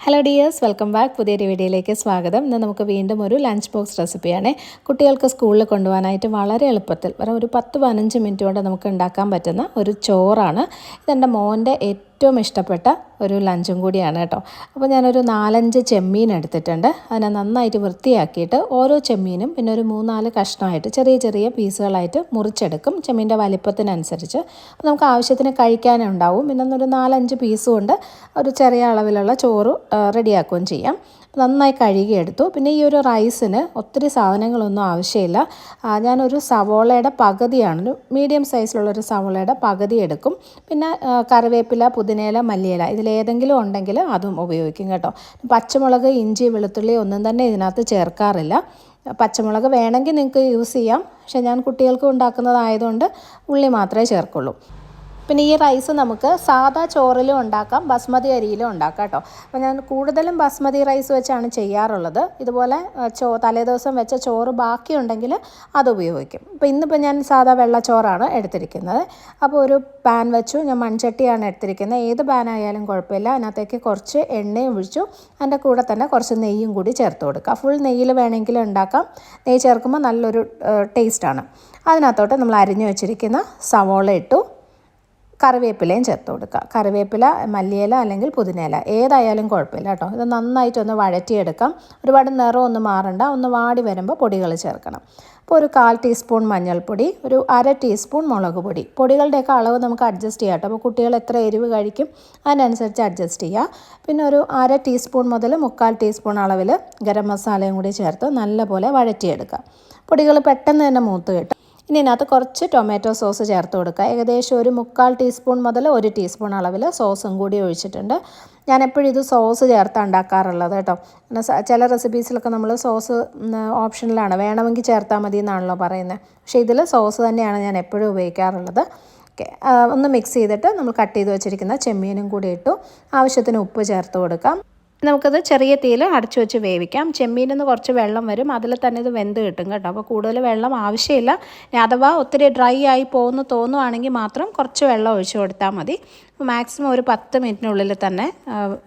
Hello dears welcome back പുതിയൊരു വീഡിയോയിലേക്ക് സ്വാഗതം. ഇന്ന് നമുക്ക് വീണ്ടും ഒരു ലഞ്ച് ബോക്സ് റെസിപ്പിയാണ് കുട്ടികൾക്ക് സ്കൂളിൽ കൊണ്ടുപോകാനായിട്ട് വളരെ എളുപ്പത്തിൽ വെറും ഒരു പത്ത് പതിനഞ്ച് മിനിറ്റ് കൊണ്ട് നമുക്ക് ഉണ്ടാക്കാൻ പറ്റുന്ന ഒരു ചോറാണ്. ഇതെന്റെ മോന്റെ ഇഷ്ടപ്പെട്ട ഒരു ലഞ്ചും കൂടിയാണ് കേട്ടോ. അപ്പോൾ ഞാനൊരു നാലഞ്ച് ചെമ്മീൻ എടുത്തിട്ടുണ്ട്. അതിനെ നന്നായിട്ട് വൃത്തിയാക്കിയിട്ട് ഓരോ ചെമ്മീനും പിന്നെ ഒരു മൂന്നാൽ കഷ്ണമായിട്ട് ചെറിയ ചെറിയ പീസുകളായിട്ട് മുറിച്ചെടുക്കും ചെമ്മീന്റെ വലിപ്പത്തിനനുസരിച്ച്. അപ്പോൾ നമുക്ക് ആവശ്യത്തിന് കഴിക്കാനുണ്ടാവും. പിന്നെ ഒരു നാലഞ്ച് പീസ് കൊണ്ട് ഒരു ചെറിയ അളവിലുള്ള ചോറ് റെഡിയാക്കുകയും ചെയ്യാം. നന്നായി കഴുകിയെടുത്തു. പിന്നെ ഈ ഒരു റൈസിന് ഒത്തിരി സാധനങ്ങളൊന്നും ആവശ്യമില്ല. ഞാനൊരു സവോളയുടെ പകുതിയാണ് ഒരു മീഡിയം സൈസിലുള്ളൊരു സവോളയുടെ പകുതി എടുക്കും. പിന്നെ കറിവേപ്പില പുതിനയില മല്ലിയില ഇതിലേതെങ്കിലും ഉണ്ടെങ്കിൽ അതും ഉപയോഗിക്കും കേട്ടോ. പച്ചമുളക് ഇഞ്ചി വെളുത്തുള്ളി ഒന്നും തന്നെ ഇതിനകത്ത് ചേർക്കാറില്ല. പച്ചമുളക് വേണമെങ്കിൽ നിങ്ങൾക്ക് യൂസ് ചെയ്യാം. പക്ഷേ ഞാൻ കുട്ടികൾക്ക് ഉണ്ടാക്കുന്നതായതുകൊണ്ട് ഉള്ളി മാത്രമേ ചേർക്കുള്ളൂ. പിന്നെ ഈ റൈസ് നമുക്ക് സാധാ ചോറിലും ഉണ്ടാക്കാം ബസ്മതി അരിയിലും ഉണ്ടാക്കാം കേട്ടോ. അപ്പോൾ ഞാൻ കൂടുതലും ബസ്മതി റൈസ് വെച്ചാണ് ചെയ്യാറുള്ളത്. ഇതുപോലെ ചോ തലേദിവസം വെച്ച ചോറ് ബാക്കിയുണ്ടെങ്കിൽ അത് ഉപയോഗിക്കും. അപ്പോൾ ഇന്നിപ്പോൾ ഞാൻ സാധാ വെള്ളച്ചോറാണ് എടുത്തിരിക്കുന്നത്. അപ്പോൾ ഒരു പാൻ വെച്ചു ഞാൻ മൺചട്ടിയാണ് എടുത്തിരിക്കുന്നത്. ഏത് പാനായാലും കുഴപ്പമില്ല. അതിനകത്തേക്ക് കുറച്ച് എണ്ണയും ഒഴിച്ചു അതിന്റെ കൂടെ തന്നെ കുറച്ച് നെയ്യും കൂടി ചേർത്ത് കൊടുക്കുക. ഫുൾ നെയ്യിൽ വേണമെങ്കിൽ ഉണ്ടാക്കാം. നെയ്യ് ചേർക്കുമ്പോൾ നല്ലൊരു ടേസ്റ്റാണ് അതിനകത്തോട്ട് നമ്മൾ അരിഞ്ഞു വെച്ചിരിക്കുന്ന സവോള ഇട്ടു. കറിവേപ്പിലയും ചേർത്ത് കൊടുക്കുക. കറിവേപ്പില മല്ലിയില അല്ലെങ്കിൽ പുതിനയില. ഏതായാലും കുഴപ്പമില്ല കേട്ടോ. ഇത് നന്നായിട്ടൊന്ന് വഴറ്റിയെടുക്കാം. ഒരുപാട് നിറം ഒന്ന് മാറണ്ട. ഒന്ന് വാടി വരുമ്പോൾ പൊടികൾ ചേർക്കണം. അപ്പോൾ ഒരു കാൽ ടീസ്പൂൺ മഞ്ഞൾപ്പൊടി ഒരു അര ടീസ്പൂൺ മുളക് പൊടി. പൊടികളുടെയൊക്കെ അളവ് നമുക്ക് അഡ്ജസ്റ്റ് ചെയ്യാം കേട്ടോ. അപ്പോൾ കുട്ടികൾ എത്ര എരിവ് കഴിക്കും അതിനനുസരിച്ച് അഡ്ജസ്റ്റ് ചെയ്യുക. പിന്നെ ഒരു അര ടീസ്പൂൺ മുതൽ മുക്കാൽ ടീസ്പൂൺ അളവിൽ ഗരം മസാലയും കൂടി ചേർത്ത് നല്ലപോലെ വഴറ്റിയെടുക്കുക. പൊടികൾ പെട്ടെന്ന് തന്നെ മൂത്ത് കിട്ടും. ഇനി ഇതിനകത്ത് കുറച്ച് ടൊമാറ്റോ സോസ് ചേർത്ത് കൊടുക്കുക. ഏകദേശം ഒരു മുക്കാൽ ടീസ്പൂൺ മുതൽ ഒരു ടീസ്പൂൺ അളവിൽ സോസും കൂടി ഒഴിച്ചിട്ടുണ്ട്. ഞാൻ എപ്പോഴും ഇത് സോസ് ചേർത്ത് ഉണ്ടാക്കാറുള്ളത് കേട്ടോ. ചില റെസിപ്പീസിലൊക്കെ നമ്മൾ സോസ് ഓപ്ഷനിലാണ് വേണമെങ്കിൽ ചേർത്താൽ മതി എന്നാണല്ലോ പറയുന്നത്. പക്ഷേ ഇതിൽ സോസ് തന്നെയാണ് ഞാൻ എപ്പോഴും ഉപയോഗിക്കാറുള്ളത്. ഒന്ന് മിക്സ് ചെയ്തിട്ട് നമ്മൾ കട്ട് ചെയ്ത് വെച്ചിരിക്കുന്ന ചെമ്മീനും കൂടി ഇട്ടു. ആവശ്യത്തിന് ഉപ്പ് ചേർത്ത് കൊടുക്കാം. നമുക്കത് ചെറിയ തീയിൽ അടച്ചു വെച്ച് വേവിക്കാം. ചെമ്മീനിൽ നിന്ന് കുറച്ച് വെള്ളം വരും. അതിൽ തന്നെ ഇത് വെന്ത് കിട്ടും കേട്ടോ. അപ്പോൾ കൂടുതൽ വെള്ളം ആവശ്യമില്ല. അഥവാ ഒത്തിരി ഡ്രൈ ആയി പോകുന്നു തോന്നുവാണെങ്കിൽ മാത്രം കുറച്ച് വെള്ളം ഒഴിച്ചു കൊടുത്താൽ മതി. മാക്സിമം ഒരു പത്ത് മിനിറ്റിനുള്ളിൽ തന്നെ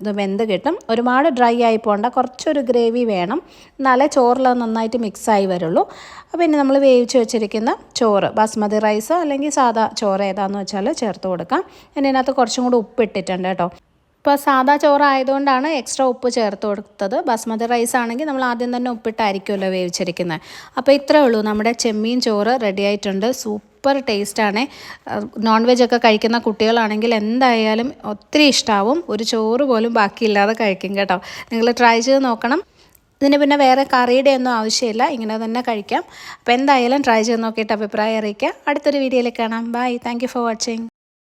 ഇത് വെന്ത് കിട്ടും. ഒരുപാട് ഡ്രൈ ആയി പോകണ്ട. കുറച്ചൊരു ഗ്രേവി വേണം. എന്നാലേ ചോറിൽ നന്നായിട്ട് മിക്സായി വരുള്ളൂ. അപ്പോൾ ഇനി നമ്മൾ വേവിച്ച് വെച്ചിരിക്കുന്ന ചോറ് ബാസ്മതി റൈസ് അല്ലെങ്കിൽ സാധാ ചോറ് ഏതാണെന്ന് വെച്ചാൽ ചേർത്ത് കൊടുക്കാം. പിന്നെ ഇതിനകത്ത് കുറച്ചും കൂടി ഉപ്പിട്ടിട്ടുണ്ട് കേട്ടോ. ഇപ്പോൾ സാധാ ചോറായതുകൊണ്ടാണ് എക്സ്ട്രാ ഉപ്പ് ചേർത്ത് കൊടുത്തത്. ബസ്മതി റൈസ് ആണെങ്കിൽ നമ്മൾ ആദ്യം തന്നെ ഉപ്പിട്ടായിരിക്കുമല്ലോ വേവിച്ചിരിക്കുന്നത്. അപ്പോൾ ഇത്രേ ഉള്ളൂ. നമ്മുടെ ചെമ്മീൻ ചോറ് റെഡി ആയിട്ടുണ്ട്. സൂപ്പർ ടേസ്റ്റാണ് നോൺ വെജ് ഒക്കെ കഴിക്കുന്ന കുട്ടികളാണെങ്കിൽ എന്തായാലും ഒത്തിരി ഇഷ്ടമാവും ഒരു ചോറ് പോലും ബാക്കിയില്ലാതെ കഴിക്കും കേട്ടോ. നിങ്ങൾ ട്രൈ ചെയ്ത് നോക്കണം. ഇതിന് പിന്നെ വേറെ കറിയുടെ ഒന്നും ആവശ്യമില്ല. ഇങ്ങനെ തന്നെ കഴിക്കാം. അപ്പോൾ എന്തായാലും ട്രൈ ചെയ്ത് നോക്കിയിട്ട് അഭിപ്രായം അറിയിക്കുക. അടുത്തൊരു വീഡിയോയിൽ കാണാം. Bye thank for watching